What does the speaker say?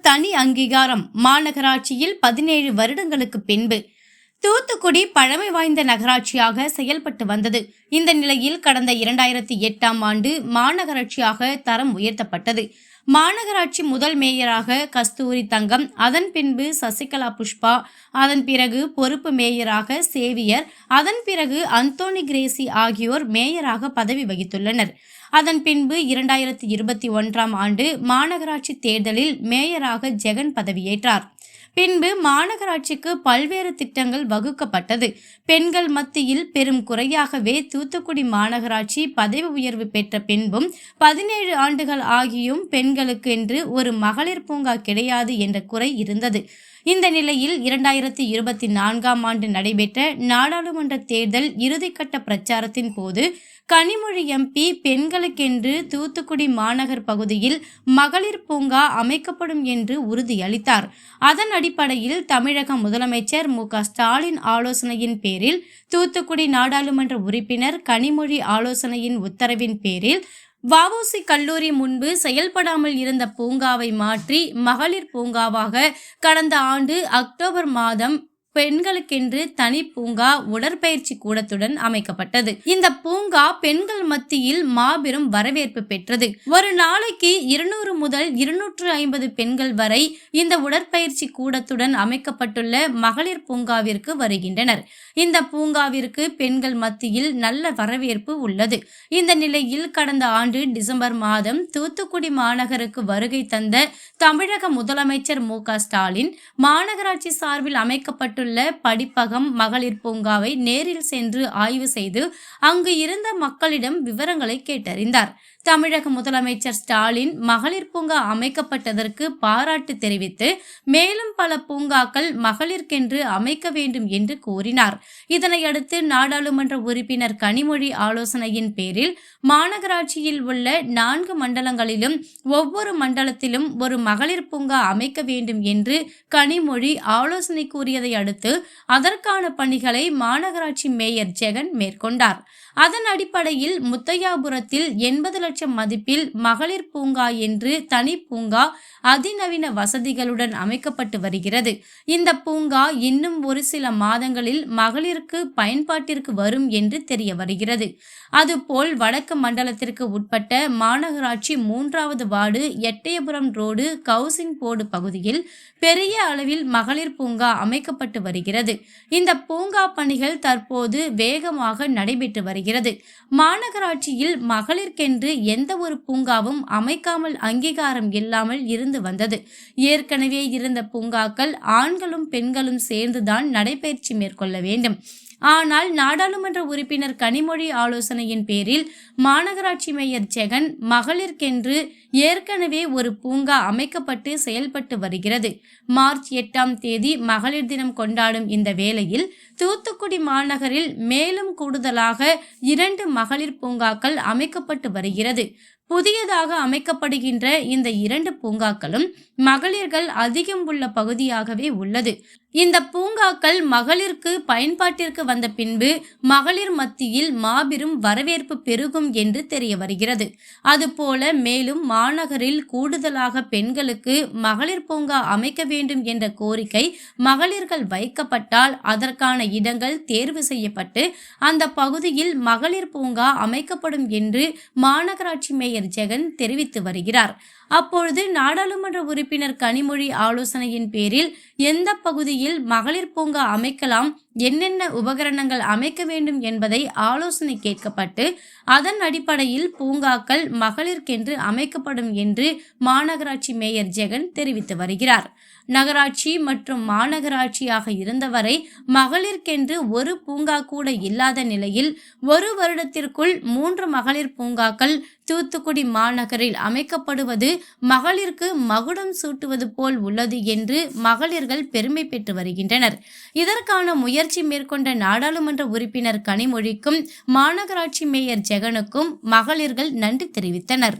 தனி அங்கீகாரம் மாநகராட்சியில் பதினேழு வருடங்களுக்கு பின்பு. தூத்துக்குடி பழமை வாய்ந்த நகராட்சியாக செயல்பட்டு வந்தது. இந்த நிலையில் கடந்த இரண்டாயிரத்தி எட்டாம் ஆண்டு மாநகராட்சியாக தரம் உயர்த்தப்பட்டது. மாநகராட்சி முதல் மேயராக கஸ்தூரி தங்கம் அதன் பின்பு சசிகலா புஷ்பா அதன் பிறகு பொறுப்பு மேயராக சேவியர் அதன் பிறகு அந்தோனி கிரேசி ஆகியோர் மேயராக பதவி வகித்துள்ளனர். அதன் பின்பு இரண்டாயிரத்தி இருபத்தி ஒன்றாம் ஆண்டு மாநகராட்சி தேர்தலில் மேயராக ஜெகன் பதவியேற்றார். பின்பு மாநகராட்சிக்கு பல்வேறு திட்டங்கள் வகுக்கப்பட்டது. பெண்கள் மத்தியில் பெரும் குறையாகவே தூத்துக்குடி மாநகராட்சி பதவி உயர்வு பெற்ற பின்பும் பதினேழு ஆண்டுகள் ஆகியும் பெண்களுக்கு என்று ஒரு மகளிர் பூங்கா கிடையாது என்ற குறை இருந்தது. இந்த நிலையில் இரண்டாயிரத்தி இருபத்தி நான்காம் ஆண்டு நடைபெற்ற நாடாளுமன்ற தேர்தல் இறுதிக்கட்ட பிரச்சாரத்தின் போது கனிமொழி எம்பி பெண்களுக்கென்று தூத்துக்குடி மாநகர் பகுதியில் மகளிர் பூங்கா அமைக்கப்படும் என்று உறுதியளித்தார். அதன் அடிப்படையில் தமிழக முதலமைச்சர் மு ஸ்டாலின் ஆலோசனையின் பேரில் தூத்துக்குடி நாடாளுமன்ற உறுப்பினர் கனிமொழி ஆலோசனையின் உத்தரவின் பேரில் வவுசி கல்லூரி முன்பு செயல்படாமல் இருந்த பூங்காவை மாற்றி மகளிர் பூங்காவாக கடந்த ஆண்டு அக்டோபர் மாதம் பெண்களுக்கென்று தனி பூங்கா உடற்பயிற்சி கூடத்துடன் அமைக்கப்பட்டது. இந்த பூங்கா பெண்கள் மத்தியில் மாபெரும் வரவேற்பு பெற்றது. ஒரு நாளைக்கு இருநூறு முதல் இருநூற்று ஐம்பது பெண்கள் வரை இந்த உடற்பயிற்சி கூடத்துடன் அமைக்கப்பட்டுள்ள மகளிர் பூங்காவிற்கு வருகின்றனர். இந்த பூங்காவிற்கு பெண்கள் மத்தியில் நல்ல வரவேற்பு உள்ளது. இந்த நிலையில் கடந்த ஆண்டு டிசம்பர் மாதம் தூத்துக்குடி மாநகருக்கு வருகை தந்த தமிழக முதலமைச்சர் மு ஸ்டாலின் மாநகராட்சி சார்பில் அமைக்கப்பட்டுள்ள அமைக்கப்பட்டுள்ள படிப்பகம் மகளிர் பூங்காவை நேரில் சென்று ஆய்வு செய்து அங்கு இருந்த மக்களிடம் விவரங்களை கேட்டறிந்தார். தமிழக முதலமைச்சர் ஸ்டாலின் மகளிர் பூங்கா அமைக்கப்பட்டதற்கு பாராட்டு தெரிவித்து மேலும் பல பூங்காக்கள் மகளிர்க்கென்று அமைக்க வேண்டும் என்று கூறினார். இதனையடுத்து நாடாளுமன்ற உறுப்பினர் கனிமொழி ஆலோசனையின் பேரில் மாநகராட்சியில் உள்ள நான்கு மண்டலங்களிலும் ஒவ்வொரு மண்டலத்திலும் ஒரு மகளிர் பூங்கா அமைக்க வேண்டும் என்று கனிமொழி ஆலோசனை கூறியதை அடுத்து அதற்கான பணிகளை மாநகராட்சி மேயர் ஜெகன் மேற்கொண்டார். அதன் அடிப்படையில் முத்தையாபுரத்தில் எண்பது லட்சம் மதிப்பில் மகளிர் பூங்கா என்று தனி பூங்கா அதிநவீன வசதிகளுடன் அமைக்கப்பட்டு வருகிறது. இந்த பூங்கா இன்னும் ஒரு சில மாதங்களில் மகளிருக்கு பயன்பாட்டிற்கு வரும் என்று தெரிய வருகிறது. அதுபோல் வடக்கு மண்டலத்திற்கு உட்பட்ட மாநகராட்சி மூன்றாவது வார்டு எட்டயபுரம் ரோடு கவுசிங் போர்டு பகுதியில் பெரிய அளவில் மகளிர் பூங்கா அமைக்கப்பட்டு வருகிறது. இந்த பூங்கா பணிகள் தற்போது வேகமாக நடைபெற்று வருகிறது. மாநகராட்சியில் மகளிர்க்கென்று எந்த ஒரு பூங்காவும் அமைக்காமல் அங்கீகாரம் இல்லாமல் இருந்து வந்தது. ஏற்கனவே இருந்த பூங்காக்கள் ஆண்களும் பெண்களும் சேர்ந்துதான் நடைபயிற்சி மேற்கொள்ள வேண்டும். ஆனால் நாடாளுமன்ற உறுப்பினர் கனிமொழி ஆலோசனையின் பேரில் மாநகராட்சி மேயர் ஜெகன் மகளிர்க்கென்று ஏற்கனவே ஒரு பூங்கா அமைக்கப்பட்டு செயல்பட்டு வருகிறது. மார்ச் எட்டாம் தேதி மகளிர் தினம் கொண்டாடும் இந்த வேளையில் தூத்துக்குடி மாநகரில் மேலும் கூடுதலாக இரண்டு மகளிர் பூங்காக்கள் அமைக்கப்பட்டு வருகிறது. புதியதாக அமைக்கப்படுகின்ற இந்த இரண்டு பூங்காக்களும் மகளிர்கள் அதிகம் உள்ள பகுதியாகவே உள்ளது. இந்த பூங்காக்கள் மகளிருக்கு பயன்பாட்டிற்கு வந்த பின்பு மகளிர் மத்தியில் மாபெரும் வரவேற்பு பெருகும் என்று தெரிய வருகிறது. அதுபோல மேலும் மாநகரில் கூடுதலாக பெண்களுக்கு மகளிர் பூங்கா அமைக்க வேண்டும் என்ற கோரிக்கை மகளிர்கள் வைக்கப்பட்டால் அதற்கான இடங்கள் தேர்வு செய்யப்பட்டு அந்த பகுதியில் மகளிர் பூங்கா அமைக்கப்படும் என்று மாநகராட்சி மேயர் ஜெகன் தெரிவித்து வருகிறார். அப்பொழுது நாடாளுமன்ற உறுப்பினர் கனிமொழி ஆலோசனையின் பேரில் எந்த பகுதியில் மகளிர் பூங்கா அமைக்கலாம் என்னென்ன உபகரணங்கள் அமைக்க வேண்டும் என்பதை ஆலோசனை கேட்கப்பட்டு அதன் அடிப்படையில் பூங்காக்கள் மகளிர்க்கென்று அமைக்கப்படும் என்று மாநகராட்சி மேயர் ஜெகன் தெரிவித்து வருகிறார். நகராட்சி மற்றும் மாநகராட்சியாக இருந்தவரை மகளிர்க்கென்று ஒரு பூங்கா கூட இல்லாத நிலையில் ஒரு வருடத்திற்குள் மூன்று மகளிர் பூங்காக்கள் தூத்துக்குடி மாநகரில் அமைக்கப்படுவது மகளிருக்கு மகுடம் சூட்டுவது போல் உள்ளது என்று மகளிர்கள் பெருமை பெற்று வருகின்றனர். இதற்கான முயற்சி மேற்கொண்ட நாடாளுமன்ற உறுப்பினர் கனிமொழிக்கும் மாநகராட்சி மேயர் ஜெகனுக்கும் மகளிர்கள் நன்றி தெரிவித்தனர்.